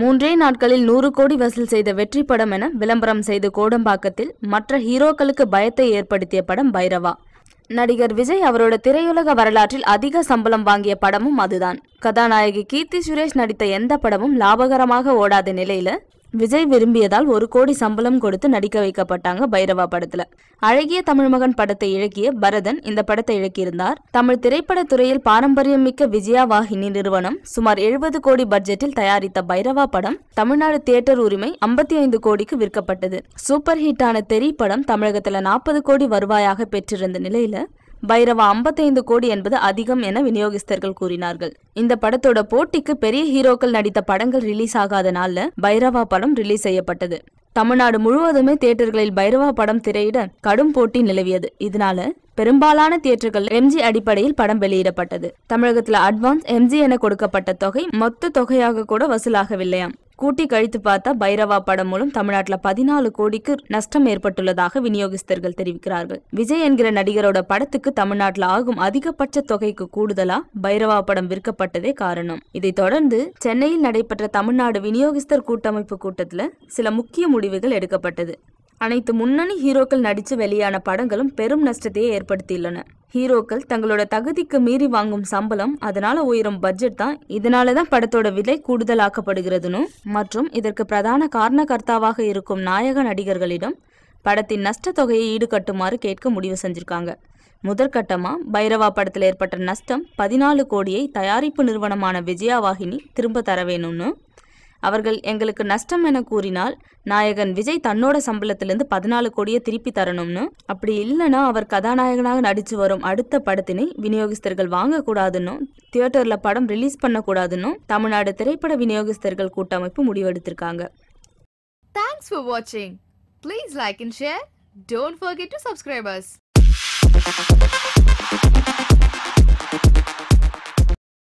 மூன்றே நாட்களில் நூறு கோடி வசூல் செய்த வெற்றி படம் என விளம்பரம் செய்து கோடம்பாக்கத்தில் மற்ற ஹீரோக்களுக்கு பயத்தை ஏற்படுத்திய படம் பைரவா. நடிகர் விஜய் அவரோட திரையுலக வரலாற்றில் அதிக சம்பளம் வாங்கிய படமும் அதுதான். கதாநாயகி கீர்த்தி சுரேஷ் நடித்த எந்த படமும் லாபகரமாக ஓடாத நிலையில விஜய் விரும்பியதால் ஒரு கோடி சம்பளம் கொடுத்து நடிக்க வைக்கப்பட்டாங்க பைரவா படத்துல. அழகிய தமிழ்மகன் படத்தை இழக்கிய பரதன் இந்த படத்தை இழக்கியிருந்தார் தமிழ் திரைப்பட துறையில் பாரம்பரியம் மிக்க விஜயா வாகினி நிறுவனம் சுமார் எழுபது கோடி பட்ஜெட்டில் தயாரித்த பைரவா படம் தமிழ்நாடு தியேட்டர் உரிமை ஐம்பத்தி ஐந்து கோடிக்கு விற்கப்பட்டது. சூப்பர் ஹிட்டான தெரி படம் தமிழகத்துல நாற்பது கோடி வருவாயாக பெற்றிருந்த நிலையில பைரவா 55 கோடி என்பது அதிகம் என விநியோகஸ்தர்கள் கூறினார்கள். இந்த படத்தோட போட்டிக்கு பெரிய ஹீரோக்கள் நடித்த படங்கள் ரிலீஸ் ஆகாத பைரவா படம் ரிலீஸ் செய்யப்பட்டது. தமிழ்நாடு முழுவதுமே தியேட்டர்களில் பைரவா படம் திரையிட கடும் போட்டி நிலவியது. இதனால பெரும்பாலான தியேட்டர்கள் எம்ஜி அடிப்படையில் படம் வெளியிடப்பட்டது. தமிழகத்தில் அட்வான்ஸ் எம்ஜி என கொடுக்கப்பட்ட தொகை மொத்த தொகையாக கூட வசூலாகவில்லையாம். கூட்டி கழித்து பார்த்தா பைரவா படம் மூலம் தமிழ்நாட்டில் பதினாலு கோடிக்கு நஷ்டம் ஏற்பட்டுள்ளதாக விநியோகஸ்தர்கள் தெரிவிக்கிறார்கள். விஜய் என்கிற நடிகரோட படத்துக்கு தமிழ்நாட்டில் ஆகும் அதிகபட்ச தொகைக்கு கூடுதலா பைரவா படம் விற்கப்பட்டதே காரணம். இதைத் தொடர்ந்து சென்னையில் நடைபெற்ற தமிழ்நாடு விநியோகஸ்தர் கூட்டமைப்பு கூட்டத்தில் சில முக்கிய முடிவுகள் எடுக்கப்பட்டது. அனைத்து முன்னணி ஹீரோக்கள் நடித்து வெளியான படங்களும் பெரும் நஷ்டத்தையே ஏற்படுத்தியுள்ளன. ஹீரோக்கள் தங்களோட தகுதிக்கு மீறி வாங்கும் சம்பளம் அதனால உயரும் பட்ஜெட் தான். இதனால தான் படத்தோட விலை கூடுதலாக்கப்படுகிறதுனும் மற்றும் இதற்கு பிரதான காரணகர்த்தாவாக இருக்கும் நாயக நடிகர்களிடம் படத்தின் நஷ்ட தொகையை ஈடுகட்டுமாறு கேட்க முடிவு செஞ்சிருக்காங்க. முதற்கட்டமா பைரவா படத்தில் ஏற்பட்ட நஷ்டம் பதினாலு கோடியை தயாரிப்பு நிறுவனமான விஜயா வாகினி திரும்ப தர வேணும்னு அவர்கள் எங்களுக்கு நஷ்டம் என கூறினால் நாயகன் விஜய் தன்னோட சம்பளத்திலிருந்து பதினாலு கோடியை திருப்பி தரணும்னு? அப்படி இல்லைன்னா அவர் கதாநாயகனாக நடிச்சு வரும் அடுத்த படத்தினை விநியோகஸ்தர்கள் வாங்கக்கூடாதுன்னு? தியேட்டர்ல படம் ரிலீஸ் பண்ணக்கூடாதுன்னு? தமிழ்நாடு திரைப்பட விநியோகஸ்தர்கள் கூட்டமைப்பு முடிவெடுத்திருக்காங்க. தேங்க்ஸ் ஃபார் வாட்சிங் please like and share don't forget to subscribe.